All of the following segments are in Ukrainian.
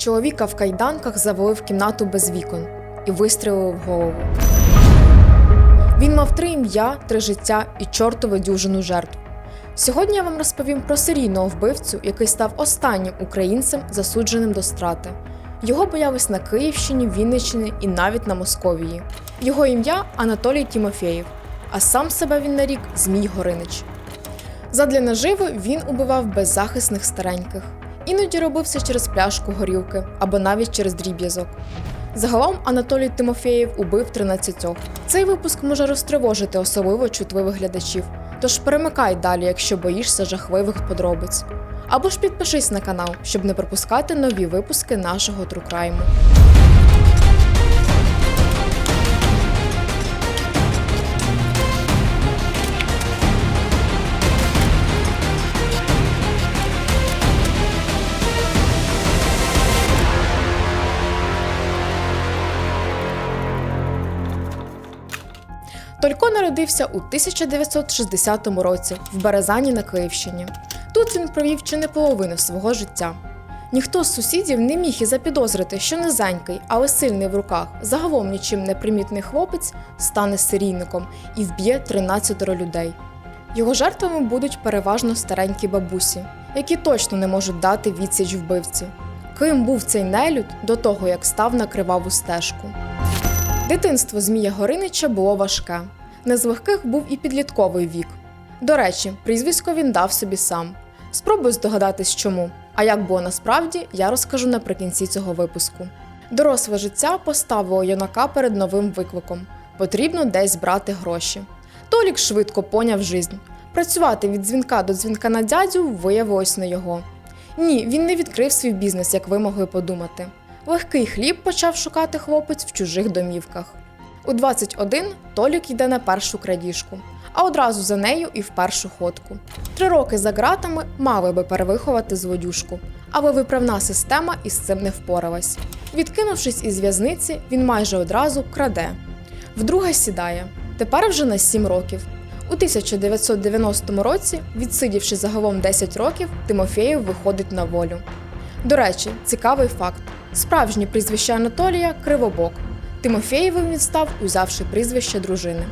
Чоловіка в кайданках завели в кімнату без вікон і вистрілили в голову. Він мав три ім'я, три життя і чортову дюжину жертв. Сьогодні я вам розповім про серійного вбивцю, який став останнім українцем, засудженим до страти. Його боялись на Київщині, Вінниччині і навіть на Московії. Його ім'я Анатолій Тімофєєв, а сам себе він нарік Змій Горинич. Задля наживи він убивав беззахисних стареньких. Іноді робив це через пляшку горілки або навіть через дріб'язок. Загалом Анатолій Тимофєєв убив 13. Цей випуск може розтривожити особливо чутливих глядачів. Тож перемикай далі, якщо боїшся жахливих подробиць. Або ж підпишись на канал, щоб не пропускати нові випуски нашого Трукрайму. Народився у 1960 році в Березані на Київщині. Тут він провів чи не половину свого життя. Ніхто з сусідів не міг і запідозрити, що низенький, але сильний в руках, загалом нічим не примітний хлопець стане серійником і вб'є 13 людей. Його жертвами будуть переважно старенькі бабусі, які точно не можуть дати відсіч вбивці. Ким був цей нелюд до того, як став на криваву стежку? Дитинство Змія Горинича було важке. Не з легких був і підлітковий вік. До речі, прізвисько він дав собі сам. Спробую здогадатись, чому. А як було насправді, я розкажу наприкінці цього випуску. Доросле життя поставило юнака перед новим викликом: потрібно десь брати гроші. Толік швидко поняв жизнь. Працювати від дзвінка до дзвінка на дядю виявилось не його. Ні, він не відкрив свій бізнес, як ви могли подумати. Легкий хліб почав шукати хлопець в чужих домівках. У 21 Толік йде на першу крадіжку, а одразу за нею і в першу ходку. Три роки за ґратами мали би перевиховати злодюшку, але виправна система із цим не впоралась. Відкинувшись із в'язниці, він майже одразу краде. Вдруге сідає, тепер вже на 7 років. У 1990 році, відсидівши загалом 10 років, Тимофєєв виходить на волю. До речі, цікавий факт: справжнє прізвище Анатолія Кривобок. Тимофєєвим він став, узявши прізвище дружини.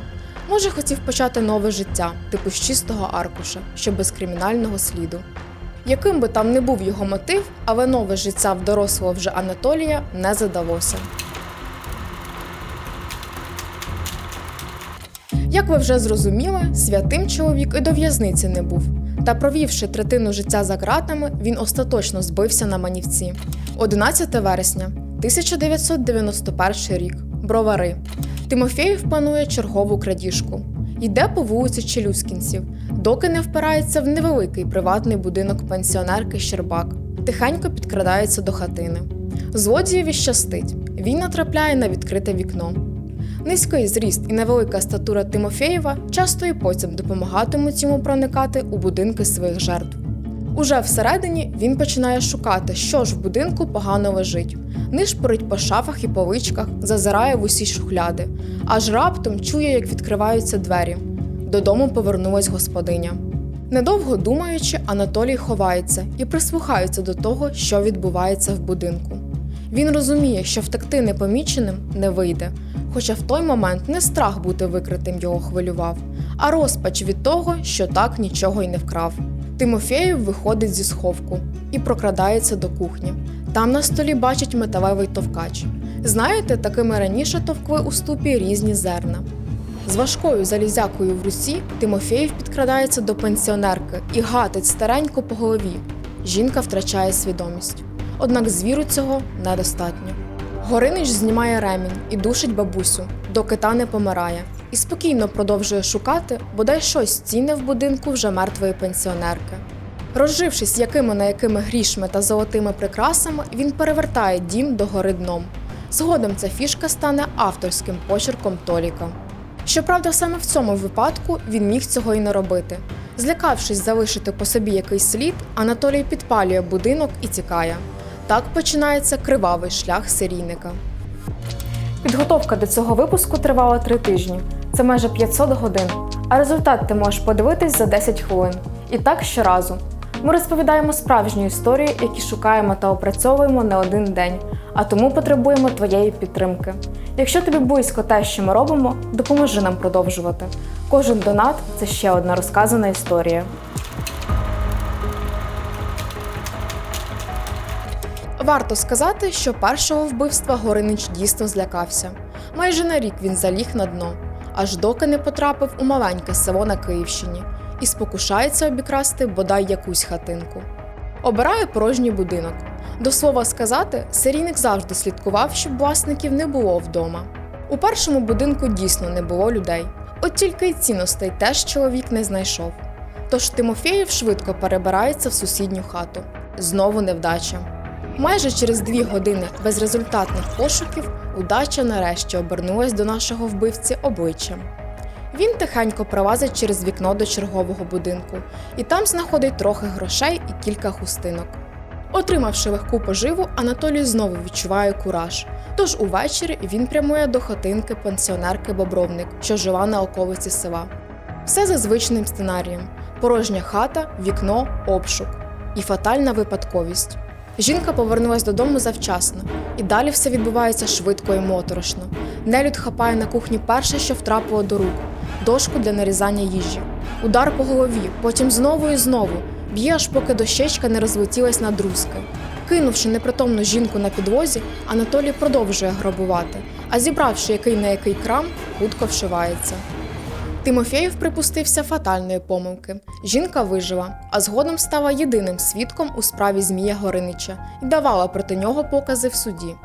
Може, хотів почати нове життя, типу з чистого аркуша, що без кримінального сліду. Яким би там не був його мотив, але нове життя в дорослого вже Анатолія не задалося. Як ви вже зрозуміли, святим чоловік і до в'язниці не був. Та провівши третину життя за ґратами, він остаточно збився на манівці. 11 вересня, 1991 рік. Бровари. Тимофєєв планує чергову крадіжку. Йде по вулиці Челюскінців, доки не впирається в невеликий приватний будинок пенсіонерки Щербак. Тихенько підкрадається до хатини. Злодієві щастить. Він натрапляє на відкрите вікно. Низький зріст і невелика статура Тимофєєва часто і потім допомагатимуть йому проникати у будинки своїх жертв. Уже всередині він починає шукати, що ж в будинку погано лежить. Нишпорить по шафах і поличках, зазирає в усі шухляди, аж раптом чує, як відкриваються двері. Додому повернулась господиня. Недовго думаючи, Анатолій ховається і прислухається до того, що відбувається в будинку. Він розуміє, що втекти непоміченим не вийде, хоча в той момент не страх бути викритим його хвилював, а розпач від того, що так нічого й не вкрав. Тимофєєв виходить зі сховку і прокрадається до кухні. Там на столі бачить металевий товкач. Знаєте, такими раніше товкли у ступі різні зерна. З важкою залізякою в руці Тимофєєв підкрадається до пенсіонерки і гатить старенько по голові. Жінка втрачає свідомість. Однак звіру цього недостатньо. Горинич знімає ремінь і душить бабусю, доки та не помирає, і спокійно продовжує шукати бодай щось цінне в будинку вже мертвої пенсіонерки. Розжившись якими на якими грішми та золотими прикрасами, він перевертає дім до гори дном. Згодом ця фішка стане авторським почерком Толіка. Щоправда, саме в цьому випадку він міг цього й не робити. Злякавшись залишити по собі якийсь слід, Анатолій підпалює будинок і тікає. Так починається кривавий шлях серійника. Підготовка до цього випуску тривала три тижні. Це майже 500 годин. А результат ти можеш подивитись за 10 хвилин. І так щоразу. Ми розповідаємо справжні історії, які шукаємо та опрацьовуємо не один день, а тому потребуємо твоєї підтримки. Якщо тобі близько те, що ми робимо, допоможи нам продовжувати. Кожен донат це ще одна розказана історія. Варто сказати, що першого вбивства Горинич дійсно злякався. Майже на рік він заліг на дно, аж доки не потрапив у маленьке село на Київщині і спокушається обікрасти бодай якусь хатинку. Обирає порожній будинок. До слова сказати, серійник завжди слідкував, щоб власників не було вдома. У першому будинку дійсно не було людей, от тільки й цінностей теж чоловік не знайшов. Тож Тимофєєв швидко перебирається в сусідню хату. Знову невдача. Майже через дві години безрезультатних пошуків удача нарешті обернулась до нашого вбивці обличчям. Він тихенько пролазить через вікно до чергового будинку і там знаходить трохи грошей і кілька хустинок. Отримавши легку поживу, Анатолій знову відчуває кураж. Тож увечері він прямує до хатинки пенсіонерки Бобровник, що жила на околиці села. Все за звичним сценарієм: порожня хата, вікно, обшук і фатальна випадковість. Жінка повернулась додому завчасно, і далі все відбувається швидко і моторошно. Нелюд хапає на кухні перше, що втрапило до рук дошку для нарізання їжі. Удар по голові, потім знову і знову. Б'є аж поки дощечка не розлетілась на друзки. Кинувши непритомну жінку на підлозі, Анатолій продовжує грабувати, а зібравши який на який крам, хутко вшивається. Тимофєєв припустився фатальної помилки. Жінка вижила, а згодом стала єдиним свідком у справі Змія Горинича і давала проти нього покази в суді.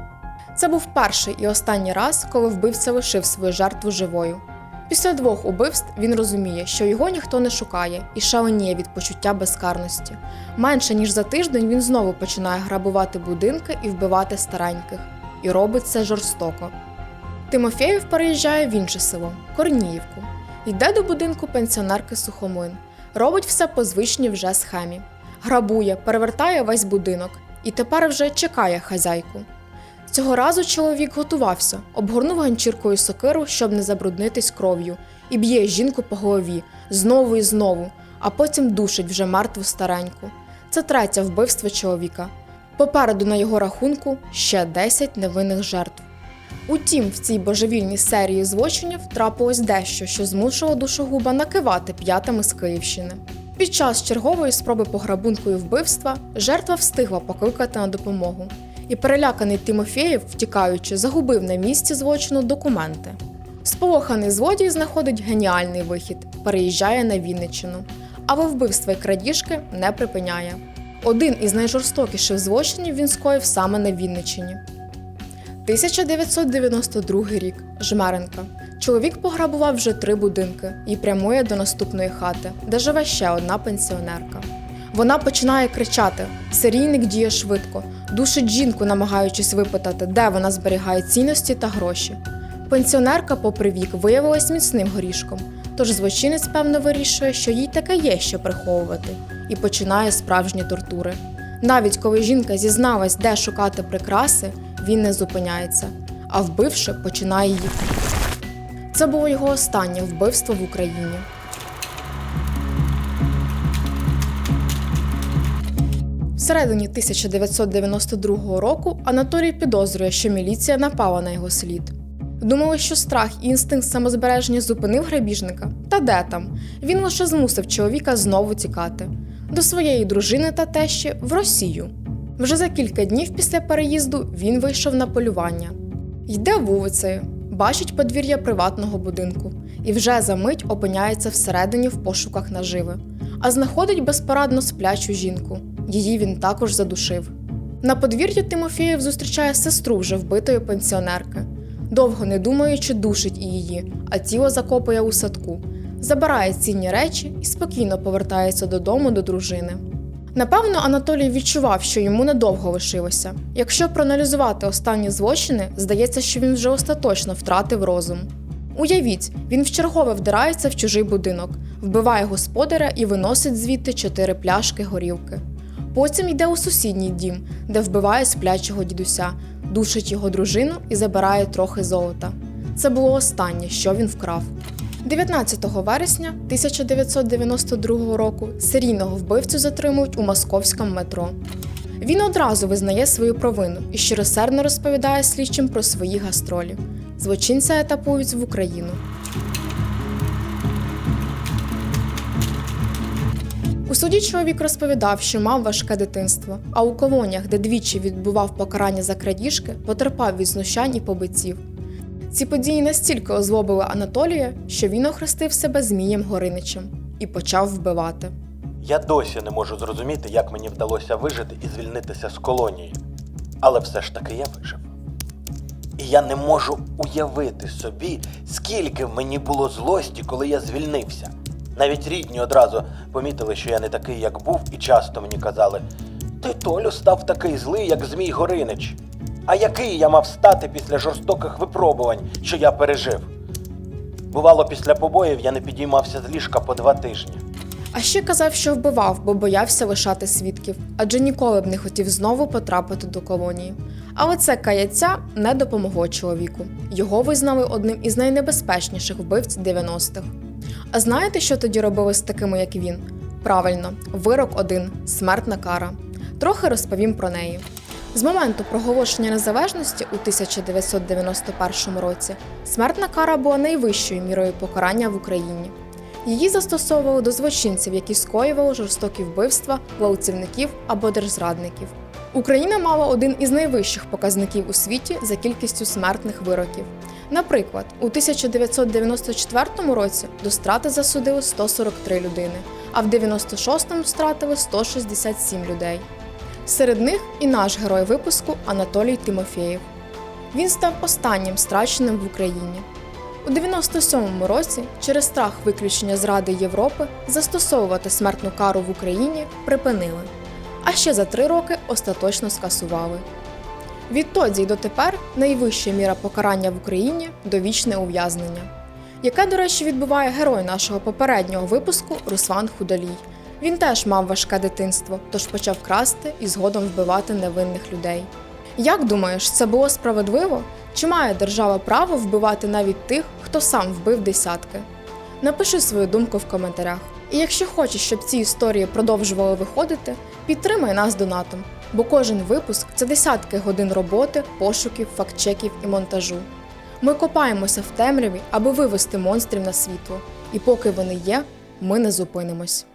Це був перший і останній раз, коли вбивця лишив свою жертву живою. Після двох убивств він розуміє, що його ніхто не шукає і шаленіє від почуття безкарності. Менше ніж за тиждень він знову починає грабувати будинки і вбивати стареньких, і робить це жорстоко. Тимофєєв переїжджає в інше село Корніївку. Йде до будинку пенсіонерки Сухомлин. Робить все по звичній вже схемі. Грабує, перевертає весь будинок і тепер вже чекає хазяйку. Цього разу чоловік готувався, обгорнув ганчіркою сокиру, щоб не забруднитись кров'ю, і б'є жінку по голові знову і знову, а потім душить вже мертву стареньку. Це третє вбивство чоловіка. Попереду на його рахунку ще 10 невинних жертв. Утім, в цій божевільній серії злочинів трапилось дещо, що змусило душогуба накивати п'ятами з Київщини. Під час чергової спроби пограбунку і вбивства жертва встигла покликати на допомогу, і переляканий Тимофєєв, втікаючи, загубив на місці злочину документи. Сполоханий злодій знаходить геніальний вихід, переїжджає на Вінниччину, але вбивства й крадіжки не припиняє. Один із найжорстокіших злочинів він скоїв саме на Вінниччині. 1992 рік. Жмеренка. Чоловік пограбував вже три будинки і прямує до наступної хати, де живе ще одна пенсіонерка. Вона починає кричати: серійник діє швидко, душить жінку, намагаючись випитати, де вона зберігає цінності та гроші. Пенсіонерка, попри вік, виявилась міцним горішком, тож злочинець, певно, вирішує, що їй таке є що приховувати, і починає справжні тортури. Навіть коли жінка зізналась, де шукати прикраси, він не зупиняється, а вбивши, починає її. Це було його останнє вбивство в Україні. Всередині 1992 року Анатолій підозрює, що міліція напала на його слід. Думали, що страх і інстинкт самозбереження зупинив грабіжника. Та де там? Він лише змусив чоловіка знову тікати до своєї дружини та тещі в Росію. Вже за кілька днів після переїзду він вийшов на полювання. Йде вулицею, бачить подвір'я приватного будинку і вже за мить опиняється всередині в пошуках наживи, а знаходить безпорадно сплячу жінку. Її він також задушив. На подвір'ї Тимофєєв зустрічає сестру вже вбитої пенсіонерки. Довго не думаючи, душить і її, а тіло закопує у садку, забирає цінні речі і спокійно повертається додому до дружини. Напевно, Анатолій відчував, що йому недовго лишилося. Якщо проаналізувати останні злочини, здається, що він вже остаточно втратив розум. Уявіть, він вчергове вдирається в чужий будинок, вбиває господаря і виносить звідти чотири пляшки горілки. Потім йде у сусідній дім, де вбиває сплячого дідуся, душить його дружину і забирає трохи золота. Це було останнє, що він вкрав. 19 вересня 1992 року серійного вбивцю затримують у московському метро. Він одразу визнає свою провину і щиросердно розповідає слідчим про свої гастролі. Злочинця етапують в Україну. У суді чоловік розповідав, що мав важке дитинство, а у колоніях, де двічі відбував покарання за крадіжки, потерпав від знущань і побиттів. Ці події настільки озлобили Анатолія, що він охрестив себе Змієм Гориничем і почав вбивати. Я досі не можу зрозуміти, як мені вдалося вижити і звільнитися з колонії. Але все ж таки я вижив. І я не можу уявити собі, скільки в мені було злості, коли я звільнився. Навіть рідні одразу помітили, що я не такий, як був, і часто мені казали: Ти Толю став такий злий, як Змій Горинич. А який я мав стати після жорстоких випробувань, що я пережив? Бувало, після побоїв я не підіймався з ліжка по два тижні. А ще казав, що вбивав, бо боявся лишати свідків, адже ніколи б не хотів знову потрапити до колонії. Але це каяття не допомогло чоловіку. Його визнали одним із найнебезпечніших вбивць 90-х. А знаєте, що тоді робили з такими, як він? Правильно, вирок один смертна кара. Трохи розповім про неї. З моменту проголошення незалежності у 1991 році смертна кара була найвищою мірою покарання в Україні. Її застосовували до злочинців, які скоювали жорстокі вбивства, гвалтівників або держзрадників. Україна мала один із найвищих показників у світі за кількістю смертних вироків. Наприклад, у 1994 році до страти засудили 143 людини, а в 96-му стратили 167 людей. Серед них і наш герой випуску Анатолій Тимофєєв. Він став останнім страченим в Україні. У 97-му році через страх виключення з Ради Європи застосовувати смертну кару в Україні припинили, а ще за три роки остаточно скасували. Відтоді й дотепер найвища міра покарання в Україні довічне ув'язнення, яке, до речі, відбуває герой нашого попереднього випуску Руслан Худолій. Він теж мав важке дитинство, тож почав красти і згодом вбивати невинних людей. Як думаєш, це було справедливо? Чи має держава право вбивати навіть тих, хто сам вбив десятки? Напиши свою думку в коментарях. І якщо хочеш, щоб ці історії продовжували виходити, підтримай нас донатом, бо кожен випуск це десятки годин роботи, пошуків, фактчеків і монтажу. Ми копаємося в темряві, аби вивести монстрів на світло, і поки вони є, ми не зупинимось.